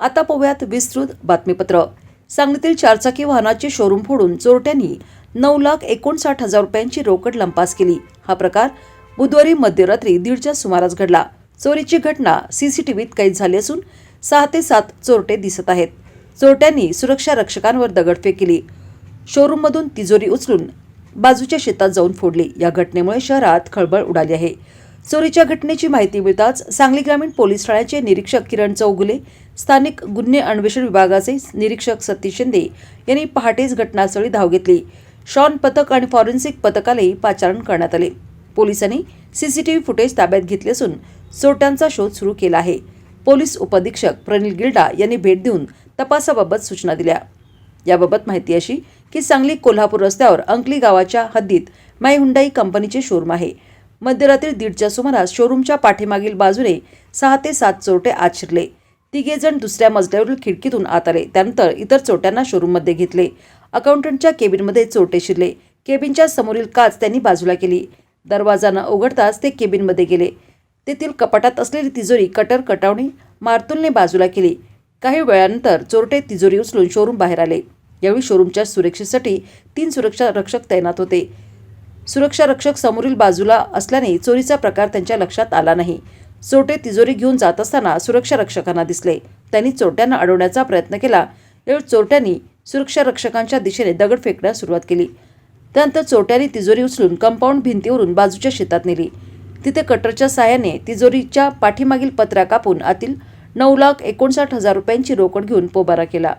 आता पाहूयात विस्तृत बातमीपत्र. सांगलीतील चारचाकी वाहनाचे शोरूम फोडून चोरट्यांनी नऊ लाख एकोणसाठ हजार रुपयांची रोकड लंपास केली. हा प्रकार बुधवारी मध्यरात्री दीडच्या सुमारास घडला. चोरीची घटना सीसीटीव्हीत कैद झाली असून सहा ते सात चोरटे दिसत आहेत. चोरट्यांनी सुरक्षा रक्षकांवर दगडफेक केली. शोरूममधून तिजोरी उचलून बाजूच्या शेतात जाऊन फोडली. या घटनेमुळे शहरात खळबळ उडाली आहे. चोरीच्या घटनेची माहिती मिळताच सांगली ग्रामीण पोलीस ठाण्याचे निरीक्षक किरण चौगुले स्थानिक गुन्हे अन्वेषण विभागाचे निरीक्षक सतीश शिंदे यांनी पहाटेच घटनास्थळी धाव घेतली. शॉन पथक आणि फॉरेन्सिक पथकालाही पाचारण करण्यात आले. पोलिसांनी सीसीटीव्ही फुटेज ताब्यात घेतले असून चोरट्यांचा शोध सुरू केला आहे. पोलीस उपअधीक्षक प्रणील गिल्डा यांनी भेट देऊन तपासाबाबत सूचना दिल्या. याबाबत माहिती अशी की सांगली कोल्हापूर रस्त्यावर अंकली गावाच्या हद्दीत माय हुंडाई कंपनीचे शोरूम आहे. मध्यरात्री दीडच्या सुमारास शोरूमच्या पाठीमागील बाजूने सहा ते सात चोरटे आत शिरले तिघे जण दुसऱ्या मजल्यावरील खिडकीतून आत आले त्यानंतर इतर चोरट्यांना शोरूममध्ये घेतले. अकाउंटंटच्या केबिनमध्ये चोरटे शिरले. केबिनच्या समोरील काच त्यांनी बाजूला केली. दरवाजा न उघडताच ते केबिनमध्ये गेले. तेथील कपाटात असलेली तिजोरी कटर कटावणी मार्तुलने बाजूला केली. काही वेळानंतर चोरटे तिजोरी उचलून शोरूम बाहेर आले. यावेळी शोरूमच्या सुरक्षेसाठी तीन सुरक्षा रक्षक तैनात होते. सुरक्षा रक्षक समोरील बाजूला असल्याने चोरीचा प्रकार त्यांच्या लक्षात आला नाही. चोरटे तिजोरी घेऊन जात असताना सुरक्षा रक्षकांना दिसले. त्यांनी चोरट्यांना अडवण्याचा प्रयत्न केला. यावेळी चोरट्यांनी सुरक्षा रक्षकांच्या दिशेने दगड फेकण्यास सुरुवात केली. त्यानंतर चोरट्यांनी तिजोरी उचलून कंपाऊंड भिंतीवरून बाजूच्या शेतात नेली. तिथे कटरच्या सहाय्याने तिजोरीच्या पाठीमागील पत्रा कापून आतील नऊ लाख एकोणसाठ हजार रुपयांची रोकड घेऊन पोबारा केला.